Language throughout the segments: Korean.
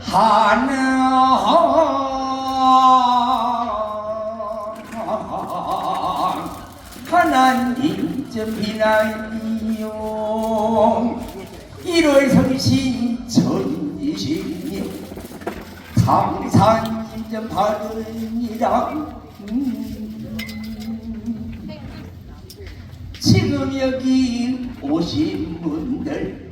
하나 하나님 좀 비나이요 1월 30일 천이십년 감사님 좀 받으니라 음. 지금 여기 오신 분들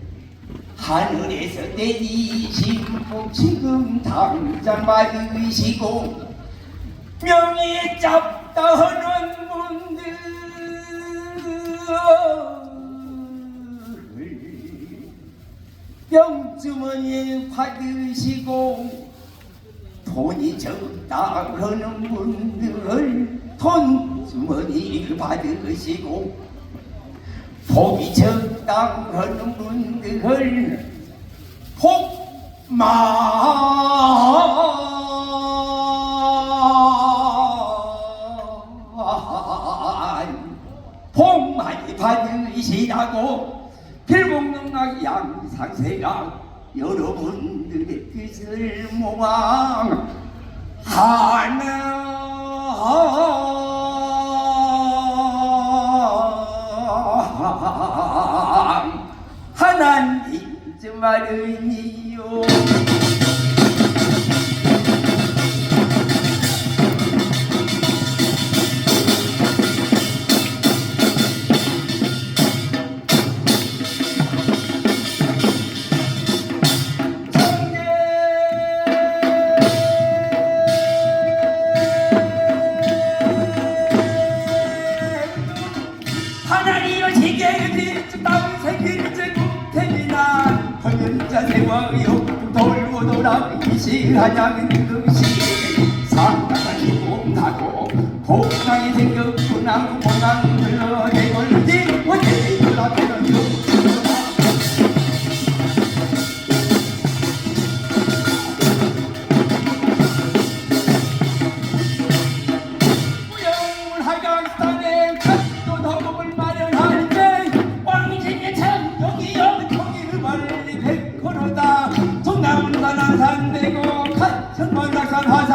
하늘에서 내리신 복 지금 당장 받으시고 명예 잡다 하는 분들 병주머니 받으시고 돈이 적다 하는 분들 돈 주머니 받으시고 복이 적 당하는 분들. 복만 복 많이 받으시라고 필복능락 양상세가 여러분들의 뜻을 모아 하나 헌연자 세워요 돌고 돌아 이시하냐는 것이 상당히 봄나고. 봄나이 생겼구나 봄나는 흘러내걸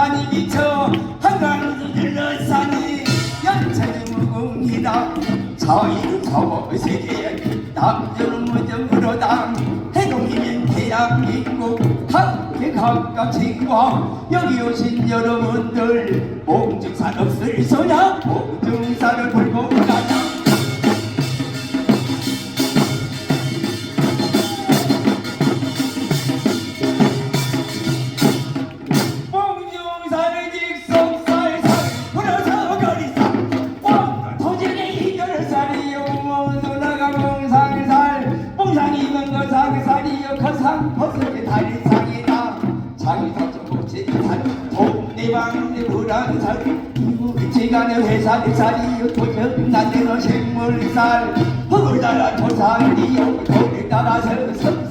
산 화산이 미쳐 한강이 들러산이 연천이 무궁이다. 자유는 저거 세계 남녀는 무정으로다. 해동이면 대한민국 함께 각각 친구와 여기 오신 여러분들 몽중산 없을 소냐? 몽중산을 불고 모두나가 몽상살. 몽상이 있는 거 상살이요 거상. 벗어게 다리 상이다. 자기사 좀 못지산 동네방네 불안살. 살이요 도전 나대로 생물살. 흙을 따라 토산이요 돌을 따라서 석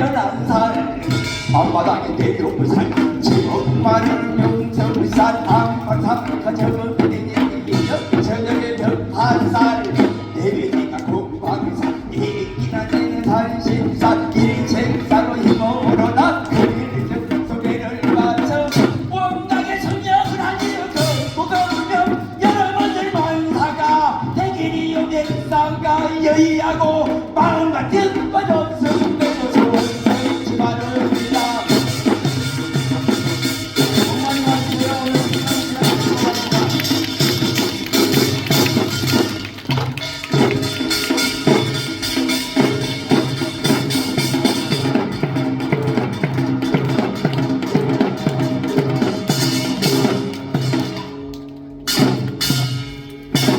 태어난 사람 밤마당에 대기업을 살고 제목만은 용서를 산 항상 가정을 저녁에 벽한 살 내리니까 공방사 이기나 되는 산신산 일생사로 힘으로 난 그리를 좀 소개를 맞춰 원당의 성령을 하여 거부가 울면 여러분들 만사가 대길이 용의 상가 여의하고 마음 같은 바람